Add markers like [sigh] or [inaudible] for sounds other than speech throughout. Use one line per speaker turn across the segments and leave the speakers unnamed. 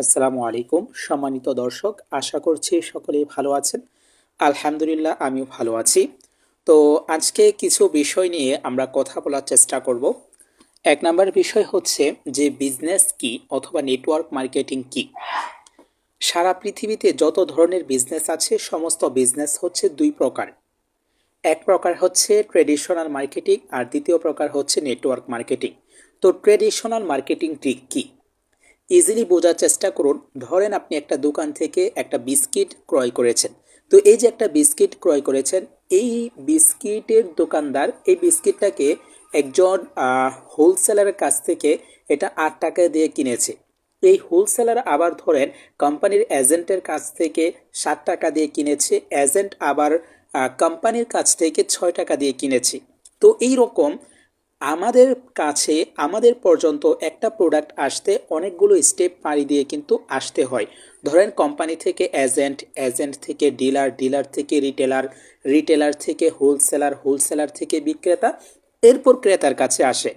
আসসালামু আলাইকুম। সম্মানিত দর্শক, আশা করছি সকলেই ভালো আছেন। আলহামদুলিল্লাহ, আমিও ভালো আছি। তো আজকে কিছু বিষয় নিয়ে আমরা কথা বলার চেষ্টা করব। এক নম্বর বিষয় হচ্ছে যে বিজনেস কি অথবা নেটওয়ার্ক মার্কেটিং কি? সারা পৃথিবীতে যত ধরনের বিজনেস আছে, সমস্ত বিজনেস হচ্ছে দুই প্রকার। এক প্রকার হচ্ছে ট্রেডিশনাল মার্কেটিং আর দ্বিতীয় প্রকার হচ্ছে নেটওয়ার্ক মার্কেটিং। তো ট্রেডিশনাল মার্কেটিংটি কী? ইজিলি বোঝার চেষ্টা করুন। ধরেন আপনি একটা দোকান থেকে একটা বিস্কিট ক্রয় করেছেন। তো এই যে একটা বিস্কিট ক্রয় করেছেন, এই বিস্কিটের দোকানদার এই বিস্কিটটাকে একজন হোলসেলারের কাছ থেকে এটা আট টাকা দিয়ে কিনেছে। এই হোলসেলার আবার ধরেন কোম্পানির এজেন্টের কাছ থেকে সাত টাকা দিয়ে কিনেছে এজেন্ট আবার কোম্পানির কাছ থেকে ছয় টাকা দিয়ে কিনেছে। তো এই রকম আমাদের কাছে, আমাদের পর্যন্ত একটা প্রোডাক্ট আসতে অনেকগুলো স্টেপ পাড়ি দিয়ে কিন্তু আসতে হয়। ধরেন কোম্পানি থেকে এজেন্ট এজেন্ট থেকে ডিলার ডিলার থেকে রিটেলার রিটেলার থেকে হোলসেলার হোলসেলার থেকে বিক্রেতা, এরপর ক্রেতার কাছে আসে।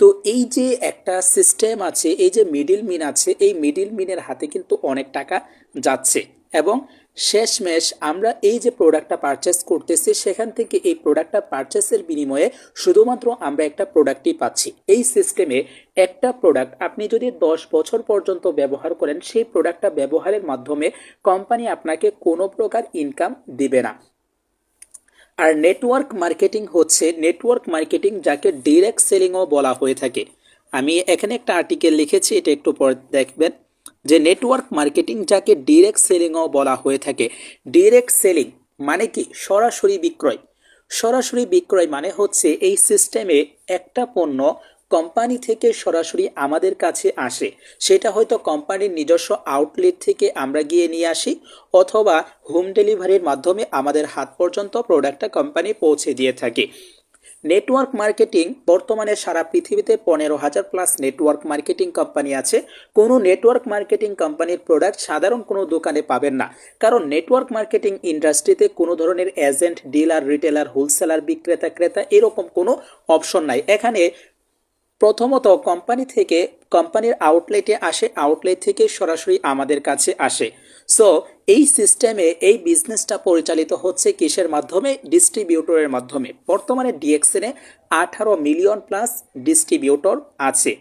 তো এই যে একটা সিস্টেম আছে, এই যে মিডিল মিন আছে, এই মিডিল মিনের হাতে কিন্তু অনেক টাকা যাচ্ছে এবং শেষমেশ আমরা এই যে প্রোডাক্টটা পারচেস করতেছি, সেখান থেকে এই প্রোডাক্টটা পারচেসের বিনিময়ে শুধুমাত্র আমরা একটা প্রোডাক্টই পাচ্ছি। এই সিস্টেমে একটা প্রোডাক্ট আপনি যদি দশ বছর পর্যন্ত ব্যবহার করেন, সেই প্রোডাক্টটা ব্যবহারের মাধ্যমে কোম্পানি আপনাকে কোনো প্রকার ইনকাম দিবে না। আর নেটওয়ার্ক মার্কেটিং হচ্ছে নেটওয়ার্ক মার্কেটিং যাকে ডিরেক্ট সেলিংও বলা হয়ে থাকে। আমি এখানে একটা আর্টিকেল লিখেছি, এটা একটু পর দেখবেন। যে নেটওয়ার্ক মার্কেটিং যাকে ডিরেক্ট সেলিংও বলা হয়ে থাকে। ডিরেক্ট সেলিং মানে কি? সরাসরি বিক্রয়। সরাসরি বিক্রয় মানে হচ্ছে এই সিস্টেমে একটা পণ্য কোম্পানি থেকে সরাসরি আমাদের কাছে আসে। সেটা হয়তো কোম্পানির নিজস্ব আউটলেট থেকে আমরা গিয়ে নিয়ে আসি অথবা হোম ডেলিভারির মাধ্যমে আমাদের হাত পর্যন্ত প্রোডাক্টটা কোম্পানি পৌঁছে দিয়ে থাকে। নেটওয়ার্ক মার্কেটিং, বর্তমানে সারা পৃথিবীতে পনেরো হাজার প্লাস নেটওয়ার্ক মার্কেটিং কোম্পানি আছে। কোনো নেটওয়ার্ক মার্কেটিং কোম্পানির প্রোডাক্ট সাধারণ কোনো দোকানে পাবেন না। কারণ নেটওয়ার্ক মার্কেটিং ইন্ডাস্ট্রিতে কোনো ধরনের এজেন্ট ডিলার রিটেলার হোলসেলার বিক্রেতা, ক্রেতা এরকম কোনো অপশন নাই। এখানে প্রথমত কোম্পানি থেকে কোম্পানির আউটলেটে আসে আউটলেট থেকে সরাসরি আমাদের কাছে আসে। সো এই সিস্টেমে এই বিজনেসটা পরিচালিত হচ্ছে কিসের মাধ্যমে? ডিস্ট্রিবিউটরের মাধ্যমে। বর্তমানে ডিএক্সেনে আঠারো মিলিয়ন প্লাস ডিস্ট্রিবিউটর আছে।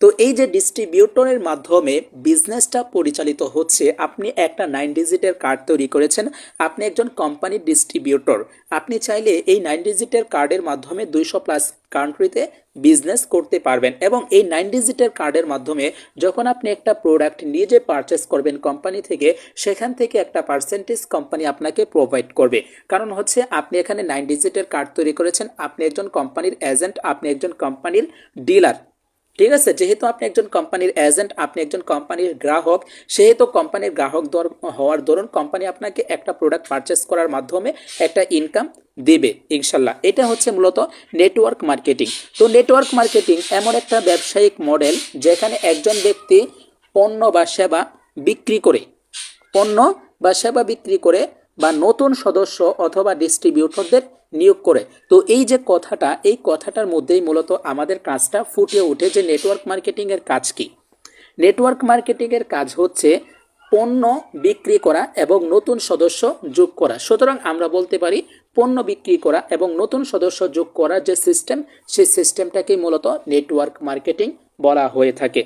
তো এই যে ডিস্ট্রিবিউটরের মাধ্যমে বিজনেসটা পরিচালিত হচ্ছে, আপনি একটা নাইন ডিজিটের কার্ড তৈরি করেছেন, আপনি একজন কোম্পানির ডিস্ট্রিবিউটর আপনি চাইলে এই নাইন ডিজিটের কার্ডের মাধ্যমে দুইশো প্লাস কান্ট্রিতে বিজনেস করতে পারবেন এবং এই নাইন ডিজিটের কার্ডের মাধ্যমে যখন আপনি একটা প্রোডাক্ট নিজে পারচেস করবেন কোম্পানি থেকে, সেখান থেকে একটা পার্সেন্টেজ কোম্পানি আপনাকে প্রোভাইড করবে। কারণ হচ্ছে আপনি এখানে নাইন ডিজিটের কার্ড তৈরি করেছেন, আপনি একজন কোম্পানির এজেন্ট আপনি একজন কোম্পানির ডিলার ঠিক আছে, যেহেতু আপনি একজন কোম্পানির এজেন্ট আপনি একজন কোম্পানির গ্রাহক, সেহেতু কোম্পানির গ্রাহক হওয়ার দরুন কোম্পানি আপনাকে একটা প্রোডাক্ট পারচেস করার মাধ্যমে একটা ইনকাম দেবে, ইনশাল্লাহ। এটা হচ্ছে মূলত নেটওয়ার্ক মার্কেটিং তো নেটওয়ার্ক মার্কেটিং এমন একটা ব্যবসায়িক মডেল যেখানে একজন ব্যক্তি পণ্য বা সেবা বিক্রি করে। পণ্য বা সেবা বিক্রি করে বা নতুন সদস্য অথবা ডিস্ট্রিবিউটরদের নিয়োগ করে। তো এই যে কথাটা, এই কথাটার মধ্যেই মূলত আমাদের কাজটা ফুটে ওঠে যে নেটওয়ার্ক মার্কেটিংয়ের কাজ কি। নেটওয়ার্ক মার্কেটিংয়ের কাজ হচ্ছে পণ্য বিক্রি করা এবং নতুন সদস্য যোগ করা। সুতরাং আমরা বলতে পারি পণ্য বিক্রি করা এবং নতুন সদস্য যোগ করার যে সিস্টেম সেই সিস্টেমটাকেই মূলত নেটওয়ার্ক মার্কেটিং বলা হয়ে থাকে।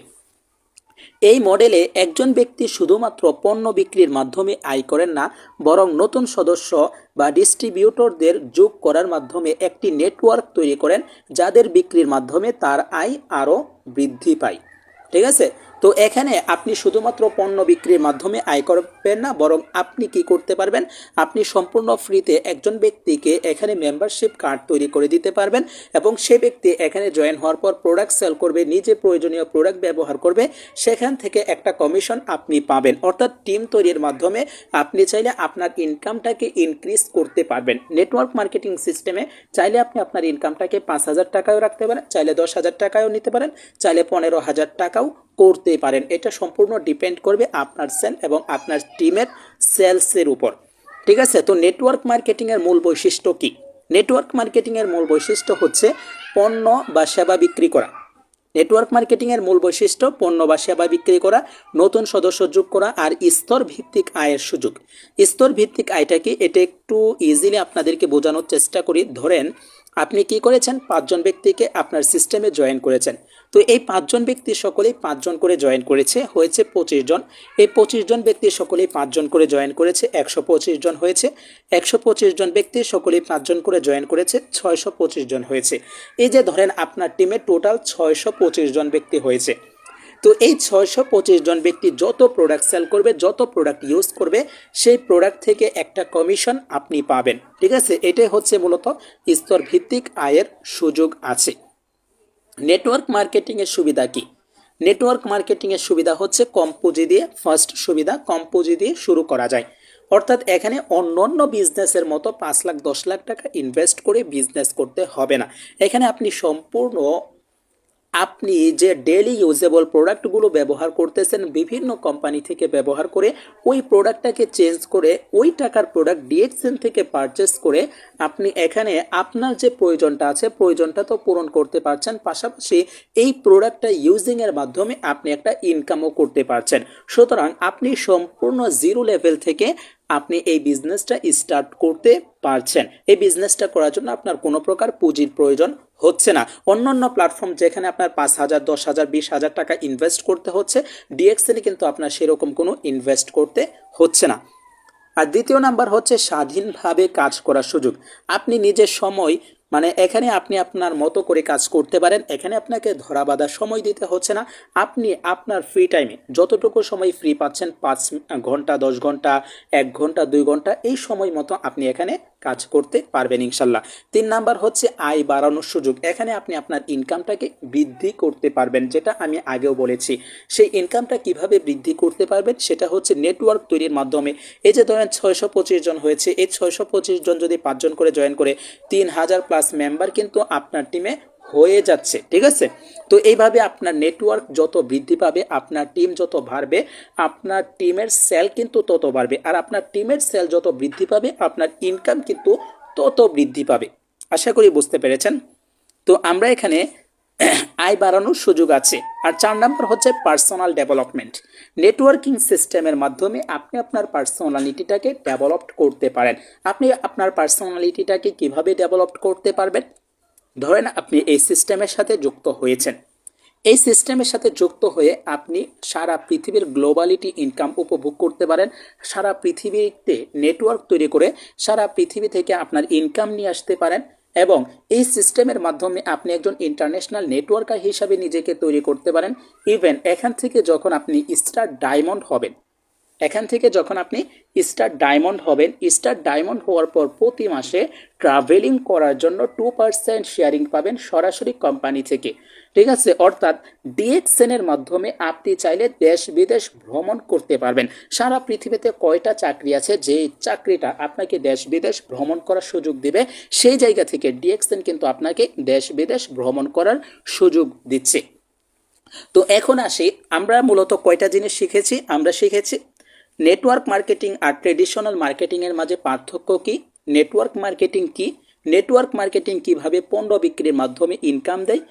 এই মডেলে একজন ব্যক্তি শুধুমাত্র পণ্য বিক্রির মাধ্যমে আয় করেন না, বরং নতুন সদস্য বা ডিস্ট্রিবিউটরদের যোগ করার মাধ্যমে একটি নেটওয়ার্ক তৈরি করেন, যাদের বিক্রির মাধ্যমে তার আয় আরও বৃদ্ধি পায়। ঠিক আছে? তো এখানে আপনি শুধুমাত্র পণ্য বিক্রির মাধ্যমে আয় করবেন না, বরং আপনি কি করতে পারবেন? আপনি সম্পূর্ণ ফ্রিতে একজন ব্যক্তিকে এখানে মেম্বারশিপ কার্ড তৈরি করে দিতে পারবেন এবং সে ব্যক্তি এখানে জয়েন হওয়ার পর প্রোডাক্ট সেল করবে, নিজে প্রয়োজনীয় প্রোডাক্ট ব্যবহার করবে, সেখান থেকে একটা কমিশন আপনি পাবেন। অর্থাৎ টিম তৈরির মাধ্যমে আপনি চাইলে আপনার ইনকামটাকে ইনক্রিজ করতে পারবেন। নেটওয়ার্ক মার্কেটিং সিস্টেমে চাইলে আপনি আপনার ইনকামটাকে পাঁচ হাজার টাকাও রাখতে পারেন, চাইলে দশ হাজার টাকাও নিতে পারেন, চাইলে পনেরো হাজার টাকাও করতে পারেন। এটা সম্পূর্ণ ডিপেন্ড করবে আপনার সেল এবং আপনার টিমের সেলসের উপর। ঠিক আছে? তো নেটওয়ার্ক মার্কেটিংয়ের মূল বৈশিষ্ট্য কী? নেটওয়ার্ক মার্কেটিংয়ের মূল বৈশিষ্ট্য হচ্ছে পণ্য বা সেবা বিক্রি করা। নেটওয়ার্ক মার্কেটিংয়ের মূল বৈশিষ্ট্য পণ্য বা সেবা বিক্রি করা, নতুন সদস্য যোগ করা আর স্তর ভিত্তিক আয়ের সুযোগ। স্তর ভিত্তিক আয়টা কি? এটা একটু ইজিলি আপনাদেরকে বোঝানোর চেষ্টা করি। ধরেন আপনি কি করেছেন? পাঁচজন ব্যক্তিকে আপনার সিস্টেমে জয়েন করেছেন। তো এই পাঁচজন ব্যক্তি সকলেই পাঁচজন করে জয়েন করেছে, হয়েছে পঁচিশ জন। এই পঁচিশ জন ব্যক্তি সকলেই পাঁচজন করে জয়েন করেছে, একশো পঁচিশ জন হয়েছে। একশো পঁচিশ জন ব্যক্তি সকলেই পাঁচজন করে জয়েন করেছে, ছয়শো পঁচিশ জন হয়েছে। এই যে ধরেন আপনার টিমে টোটাল ছয়শো পঁচিশ জন ব্যক্তি হয়েছে। তো এই ছয়শো পঁচিশ জন ব্যক্তি যত প্রোডাক্ট সেল করবে, যত প্রোডাক্ট ইউজ করবে, সেই প্রোডাক্ট থেকে একটা কমিশন আপনি পাবেন। ঠিক আছে? এটাই হচ্ছে মূলত স্তর ভিত্তিক আয়ের সুযোগ আছে। নেটওয়ার্ক মার্কেটিংয়ের সুবিধা কি? নেটওয়ার্ক মার্কেটিংয়ের সুবিধা হচ্ছে কম পুঁজি দিয়ে ফার্স্ট সুবিধা কম পুঁজি দিয়ে শুরু করা যায়। অর্থাৎ এখানে অন্য অন্য বিজনেসের মতো পাঁচ লাখ, দশ লাখ টাকা ইনভেস্ট করে বিজনেস করতে হবে না। এখানে আপনি সম্পূর্ণ আপনি যে ডেলি ইউজেবল প্রোডাক্টগুলো ব্যবহার করতেছেন, বিভিন্ন কোম্পানি থেকে ব্যবহার করে, ওই প্রোডাক্টটাকে চেঞ্জ করে, ওই টাকার প্রোডাক্ট ডিএক্সএন থেকে পারচেস করে, আপনি এখানে আপনার যে প্রয়োজনটা আছে, প্রয়োজনটা তো পূরণ করতে পারছেন। পাশাপাশি এই প্রোডাক্টটা ইউজিংয়ের মাধ্যমে আপনি একটা ইনকামও করতে পারছেন। সুতরাং আপনি সম্পূর্ণ জিরো লেভেল থেকে আপনি এই বিজনেসটা স্টার্ট করতে পারছেন। এই বিজনেসটা করার জন্য আপনার কোনো প্রকার পুঁজির প্রয়োজন হচ্ছে না। অন্য অন্য প্ল্যাটফর্ম যেখানে আপনার পাঁচ হাজার, দশ হাজার, বিশ হাজার টাকা ইনভেস্ট করতে হচ্ছে ডিএক্সএনে কিন্তু আপনার সেরকম কোনো ইনভেস্ট করতে হচ্ছে না। আর দ্বিতীয় নাম্বার হচ্ছে স্বাধীনভাবে কাজ করার সুযোগ। আপনি নিজের সময় মানে এখানে আপনি আপনার মতো করে কাজ করতে পারেন, এখানে আপনাকে ধরা বাঁধা সময় দিতে হচ্ছে না। আপনি আপনার ফ্রি টাইমে যতটুকু সময় ফ্রি পাচ্ছেন, পাঁচ ঘণ্টা, দশ ঘণ্টা, এক ঘণ্টা, দুই ঘণ্টা, এই সময় মতো আপনি এখানে কাজ করতে পারবেন ইনশাল্লাহ। তিন নাম্বার হচ্ছে আয় বাড়ানোর সুযোগ। এখানে আপনি আপনার ইনকামটাকে বৃদ্ধি করতে পারবেন, যেটা আমি আগেও বলেছি। সেই ইনকামটা কীভাবে বৃদ্ধি করতে পারবেন, সেটা হচ্ছে নেটওয়ার্ক তৈরির মাধ্যমে। এই যে ধরেন ছয়শো পঁচিশ জন হয়েছে, এই ছয়শো পঁচিশ জন যদি পাঁচজন করে জয়েন করে, তিন হাজার প্লাস মেম্বার কিন্তু আপনার টিমে হয়ে যাচ্ছে, ঠিক আছে? তো এইভাবে আপনার নেটওয়ার্ক যত বৃদ্ধি পাবে, আপনার টিম যত বাড়বে, আপনার টিমের সেল কিন্তু তত বাড়বে। আর আপনার টিমের সেল যত বৃদ্ধি পাবে, আপনার ইনকাম কিন্তু তত বৃদ্ধি পাবে। আশা করি বুঝতে পেরেছেন? তো আমরা এখানে [clears throat] আয় বাড়ানোর সুযোগ আছে। আর চার নম্বর হচ্ছে পার্সোনাল ডেভেলপমেন্ট নেটওয়ার্কিং সিস্টেমের মাধ্যমে আপনি আপনার পার্সোনালিটিটাকে ডেভেলপ করতে পারেন। আপনি আপনার পার্সোনালিটিটাকে কীভাবে ডেভেলপ করতে পারবেন? ধরেন আপনি এই সিস্টেমের সাথে যুক্ত হয়েছেন। এই সিস্টেমের সাথে যুক্ত হয়ে আপনি সারা পৃথিবীর গ্লোবালিটি ইনকাম উপভোগ করতে পারেন, সারা পৃথিবীতে নেটওয়ার্ক তৈরি করে সারা পৃথিবী থেকে আপনার ইনকাম নিয়ে আসতে পারেন এবং এই সিস্টেমের মাধ্যমে আপনি একজন ইন্টারন্যাশনাল নেটওয়ার্কার হিসাবে নিজেকে তৈরি করতে পারেন। ইভেন এখান থেকে যখন আপনি স্টার ডায়মন্ড হবেন এখান থেকে যখন আপনি স্টার ডায়মন্ড হবেন, স্টার ডায়মন্ড হওয়ার পর প্রতি মাসে ট্রাভেলিং করার জন্য টু পার্সেন্ট শেয়ারিং পাবেন সরাসরি কোম্পানি থেকে। ঠিক আছে? অর্থাৎ ডিএক্সএনের মাধ্যমে আপনি চাইলে দেশ বিদেশ ভ্রমণ করতে পারবেন। সারা পৃথিবীতে কয়টা চাকরি আছে? যে চাকরিটা আপনাকে দেশ বিদেশ ভ্রমণ করার সুযোগ দিবে, সেই জায়গা থেকে ডিএক্সএন কিন্তু আপনাকে দেশ বিদেশ ভ্রমণ করার সুযোগ দিচ্ছে। তো এখন আসি, আমরা মূলত কয়টা জিনিস শিখেছি? আমরা শিখেছি নেটওয়ার্ক মার্কেটিং আর ট্রেডিশনাল মার্কেটিংয়ের মাঝে পার্থক্য কি? নেটওয়ার্ক মার্কেটিং কি? নেটওয়ার্ক মার্কেটিং কীভাবে পণ্য বিক্রির মাধ্যমে ইনকাম দেয়?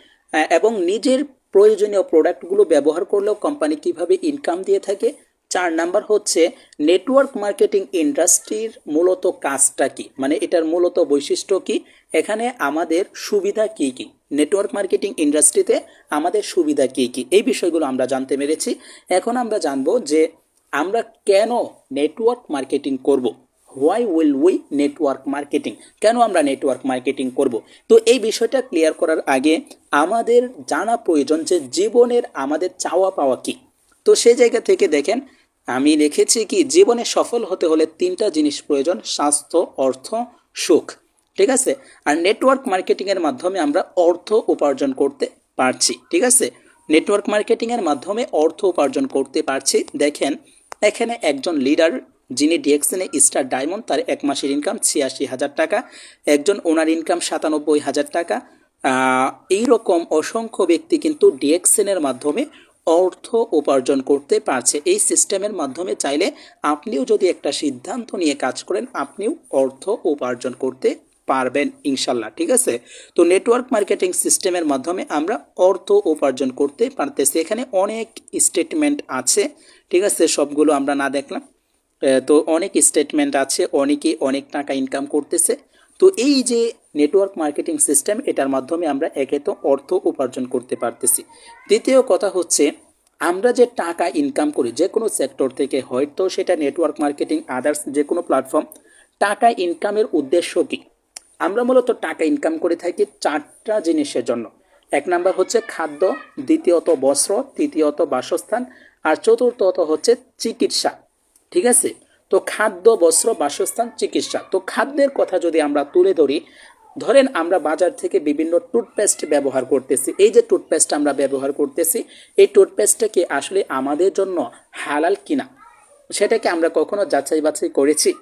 এবং নিজের প্রয়োজনীয় প্রোডাক্টগুলো ব্যবহার করলেও কোম্পানি কীভাবে ইনকাম দিয়ে থাকে? চার নাম্বার হচ্ছে নেটওয়ার্ক মার্কেটিং ইন্ডাস্ট্রির মূলত কাজটা কি? মানে এটার মূলত বৈশিষ্ট্য কি? এখানে আমাদের সুবিধা কি কি? নেটওয়ার্ক মার্কেটিং ইন্ডাস্ট্রিতে আমাদের সুবিধা কি কি? এই বিষয়গুলো আমরা জানতে পেরেছি এখন আমরা জানব যে আমরা কেন নেটওয়ার্ক মার্কেটিং করব? Why will we network marketing কেন আমরা নেটওয়ার্ক মার্কেটিং করব? তো এই বিষয়টা ক্লিয়ার করার আগে আমাদের জানা প্রয়োজন যে জীবনের আমাদের চাওয়া পাওয়া কি। তো সেই জায়গা থেকে দেখেন, আমি লিখেছি কি, জীবনে সফল হতে হলে তিনটা জিনিস প্রয়োজন, স্বাস্থ্য, অর্থ, সুখ। ঠিক আছে? আর নেটওয়ার্ক মার্কেটিংয়ের মাধ্যমে আমরা অর্থ উপার্জন করতে পারছি। ঠিক আছে? নেটওয়ার্ক মার্কেটিংয়ের মাধ্যমে অর্থ উপার্জন করতে পারছি। দেখেন এখানে একজন লিডার যিনি ডিএক্সএনে স্টার ডায়মন্ড তার এক মাসের ইনকাম ছিয়াশি হাজার টাকা একজন ওনার ইনকাম সাতানব্বই হাজার টাকা। আহ, এইরকম অসংখ্য ব্যক্তি কিন্তু ডিএক্সএনের মাধ্যমে অর্থ উপার্জন করতে পারছে। এই সিস্টেমের মাধ্যমে চাইলে আপনিও যদি একটা সিদ্ধান্ত নিয়ে কাজ করেন আপনিও অর্থ উপার্জন করতে পারবেন ইনশাল্লাহ, ঠিক আছে? তো নেটওয়ার্ক মার্কেটিং সিস্টেমের মাধ্যমে আমরা অর্থ উপার্জন করতে পারতেছি। এখানে অনেক স্টেটমেন্ট আছে, ঠিক আছে? সবগুলো আমরা না দেখলাম। তো অনেক স্টেটমেন্ট আছে, অনেকে অনেক টাকা ইনকাম করতেছে। তো এই যে নেটওয়ার্ক মার্কেটিং সিস্টেম এটার মাধ্যমে আমরা একে তো অর্থ উপার্জন করতে পারতেছি। দ্বিতীয় কথা হচ্ছে, আমরা যে টাকা ইনকাম করি, যে কোনো সেক্টর থেকে, হয়তো সেটা নেটওয়ার্ক মার্কেটিং আদার্স যে কোনো প্ল্যাটফর্ম টাকা ইনকামের উদ্দেশ্য কী? আমরা মূলত টাকা ইনকাম করে থাকি চারটা জিনিসের জন্য। এক নাম্বার হচ্ছে খাদ্য, দ্বিতীয়ত বস্ত্র, তৃতীয়ত বাসস্থান, আর চতুর্থত হচ্ছে চিকিৎসা। ঠিক আছে? তো খাদ্য, বস্ত্র, বাসস্থান, চিকিৎসা। তো খাদ্যের কথা যদি আমরা তুলে ধরি, ধরেন আমরা বাজার থেকে বিভিন্ন টুথপেস্ট ব্যবহার করতেছি। এই যে টুথপেস্ট আমরা ব্যবহার করতেছি, এই টুথপেস্টটা কি আসলে আমাদের জন্য হালাল কিনা? সেটাকে আমরা কখনো যাচাই বাছাই করেছি?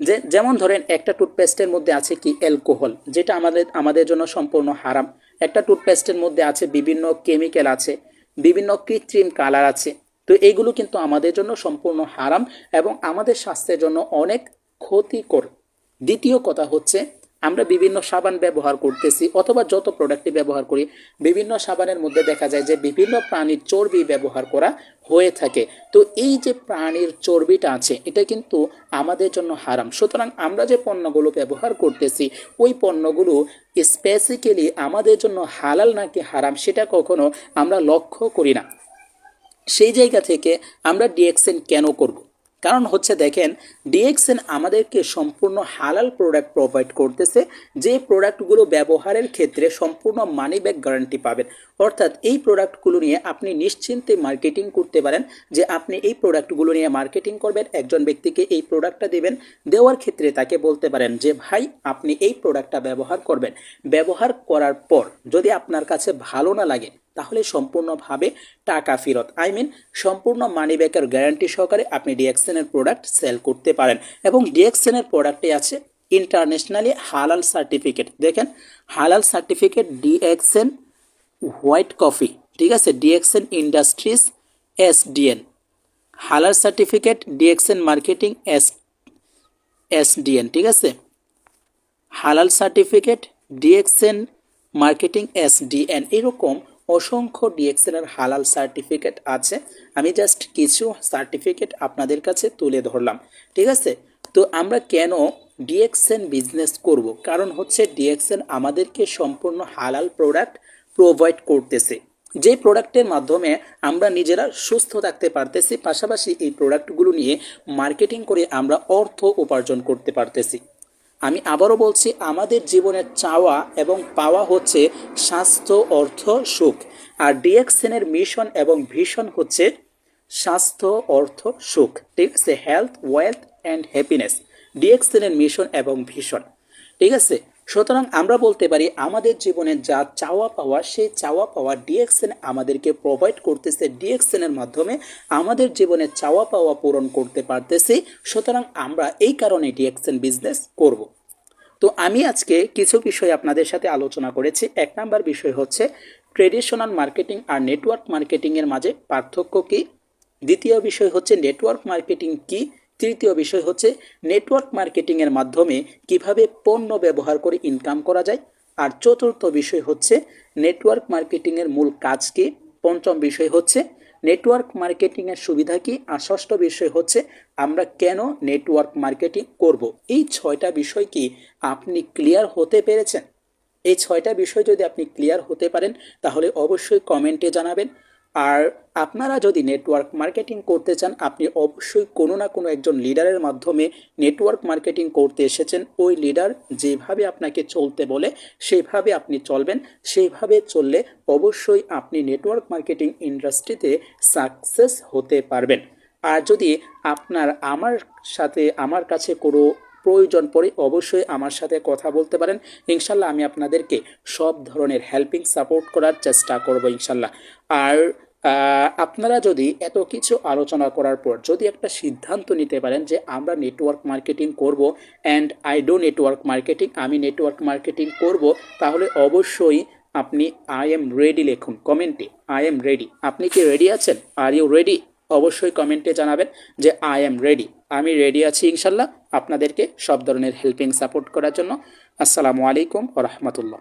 যে, যেমন ধরেন একটা টুথপেস্টের মধ্যে আছে কি অ্যালকোহল যেটা আমাদের আমাদের জন্য সম্পূর্ণ হারাম। একটা টুথপেস্টের মধ্যে আছে বিভিন্ন কেমিক্যাল আছে, বিভিন্ন কৃত্রিম কালার আছে। তো এইগুলো কিন্তু আমাদের জন্য সম্পূর্ণ হারাম এবং আমাদের স্বাস্থ্যের জন্য অনেক ক্ষতিকর। দ্বিতীয় কথা হচ্ছে আমরা বিভিন্ন সাবান ব্যবহার করতেছি অথবা যত প্রোডাক্টই ব্যবহার করি, বিভিন্ন সাবানের মধ্যে দেখা যায় যে বিভিন্ন প্রাণীর চর্বি ব্যবহার করা হয়ে থাকে। তো এই যে প্রাণীর চর্বিটা আছে, এটা কিন্তু আমাদের জন্য হারাম। সুতরাং আমরা যে পণ্যগুলো ব্যবহার করতেছি, ওই পণ্যগুলো স্পেসিক্যালি আমাদের জন্য হালাল নাকি হারাম সেটা কখনো আমরা লক্ষ্য করি না। সেই জায়গা থেকে আমরা ডিএক্সএন কেন করব? কারণ হচ্ছে দেখেন ডিএক্সএন আমাদেরকে সম্পূর্ণ হালাল প্রোডাক্ট প্রোভাইড করতেছে, যে প্রোডাক্টগুলো ব্যবহারের ক্ষেত্রে সম্পূর্ণ মানি ব্যাক গ্যারান্টি পাবেন। অর্থাৎ এই প্রোডাক্টগুলো নিয়ে আপনি নিশ্চিন্তে মার্কেটিং করতে পারেন, যে আপনি এই প্রোডাক্টগুলো নিয়ে মার্কেটিং করবেন, একজন ব্যক্তিকে এই প্রোডাক্টটা দেবেন, দেওয়ার ক্ষেত্রে তাকে বলতে পারেন যে, ভাই, আপনি এই প্রোডাক্টটা ব্যবহার করবেন। ব্যবহার করার পর যদি আপনার কাছে ভালো না লাগে তাহলে সম্পূর্ণভাবে টাকা ফেরত। আই মিন সম্পূর্ণ মানি ব্যাকের গ্যারান্টি সহকারে আপনি ডিএক্সএনের প্রোডাক্ট সেল করতে পারেন। এবং ডিএক্সএনের প্রোডাক্টে আছে ইন্টারন্যাশনালি হালাল সার্টিফিকেট দেখেন হালাল সার্টিফিকেট ডিএক্সএন হোয়াইট কফি ঠিক আছে? ডিএক্সএন ইন্ডাস্ট্রিজ এস এসডিএন হালাল certificate DXN marketing S S SDN ঠিক আছে? হালাল certificate DXN marketing S SDN এরকম অসংখ্য ডিএক্সএনের হালাল সার্টিফিকেট আছে। আমি জাস্ট কিছু সার্টিফিকেট আপনাদের কাছে তুলে ধরলাম। ঠিক আছে? তো আমরা কেন ডিএক্সএন বিজনেস করব? কারণ হচ্ছে ডিএক্সএন আমাদেরকে সম্পূর্ণ হালাল প্রোডাক্ট প্রোভাইড করতেছে। যে প্রোডাক্টের মাধ্যমে আমরা নিজেরা সুস্থ থাকতে পারতেছি, পাশাপাশি এই প্রোডাক্টগুলো নিয়ে মার্কেটিং করে আমরা অর্থ উপার্জন করতে পারতেছি। আমি আবারও বলছি, আমাদের জীবনের চাওয়া এবং পাওয়া হচ্ছে স্বাস্থ্য, অর্থ, সুখ। আর ডিএক্সেনের মিশন এবং ভিশন হচ্ছে স্বাস্থ্য, অর্থ, সুখ। ঠিক আছে? হেলথ ওয়েলথ অ্যান্ড হ্যাপিনেস ডিএক্সেনের মিশন এবং ভিশন। ঠিক আছে? সুতরাং আমরা বলতে পারি আমাদের জীবনে যা চাওয়া পাওয়া, সেই চাওয়া পাওয়া ডিএক্সএন আমাদেরকে প্রোভাইড করতেছে। ডিএক্সএনের মাধ্যমে আমাদের জীবনে চাওয়া পাওয়া পূরণ করতে পারতেছি। সুতরাং আমরা এই কারণে ডিএক্সএন বিজনেস করব। তো আমি আজকে কিছু বিষয় আপনাদের সাথে আলোচনা করেছি। এক নাম্বার বিষয় হচ্ছে ট্রেডিশনাল মার্কেটিং আর নেটওয়ার্ক মার্কেটিংয়ের মাঝে পার্থক্য কী? দ্বিতীয় বিষয় হচ্ছে নেটওয়ার্ক মার্কেটিং কি? তৃতীয় বিষয় হচ্ছে নেটওয়ার্ক মার্কেটিংয়ের মাধ্যমে কীভাবে পণ্য ব্যবহার করে ইনকাম করা যায়। আর চতুর্থ বিষয় হচ্ছে নেটওয়ার্ক মার্কেটিংয়ের মূল কাজ কি? পঞ্চম বিষয় হচ্ছে নেটওয়ার্ক মার্কেটিংয়ের সুবিধা কি? আর ষষ্ঠ বিষয় হচ্ছে আমরা কেন নেটওয়ার্ক মার্কেটিং করব? এই ছয়টা বিষয় কি আপনি ক্লিয়ার হতে পেরেছেন? এই ছয়টা বিষয় যদি আপনি ক্লিয়ার হতে পারেন, তাহলে অবশ্যই কমেন্টে জানাবেন। আর আপনারা যদি নেটওয়ার্ক মার্কেটিং করতে চান, আপনি অবশ্যই কোনো না কোনো একজন লিডারের মাধ্যমে নেটওয়ার্ক মার্কেটিং করতে এসেছেন। ওই লিডার যেভাবে আপনাকে চলতে বলে, সেভাবে আপনি চলবেন। সেইভাবে চললে অবশ্যই আপনি নেটওয়ার্ক মার্কেটিং ইন্ডাস্ট্রিতে সাকসেস হতে পারবেন। আর যদি আপনার আমার সাথে, আমার কাছে কোনো প্রয়োজন পড়ে, অবশ্যই আমার সাথে কথা বলতে পারেন। ইনশাল্লাহ আমি আপনাদেরকে সব ধরনের হেল্পিং সাপোর্ট করার চেষ্টা করব ইনশাল্লাহ। আর আপনারা যদি এত কিছু আলোচনা করার পর যদি একটা সিদ্ধান্ত নিতে পারেন যে আমরা নেটওয়ার্ক মার্কেটিং করব and I do network marketing আমি নেটওয়ার্ক মার্কেটিং করব, তাহলে অবশ্যই আপনি আই এম রেডি লিখুন কমেন্টে আই এম রেডি আপনি কি রেডি আছেন? আর ইউ রেডি অবশ্যই কমেন্টে জানাবেন যে আই এম রেডি আমি রেডি আছি ইনশাল্লাহ। আপনাদেরকে সব ধরনের হেল্পিং সাপোর্ট করার জন্য। আসসালামু আলাইকুম রহমতুল্লাহ।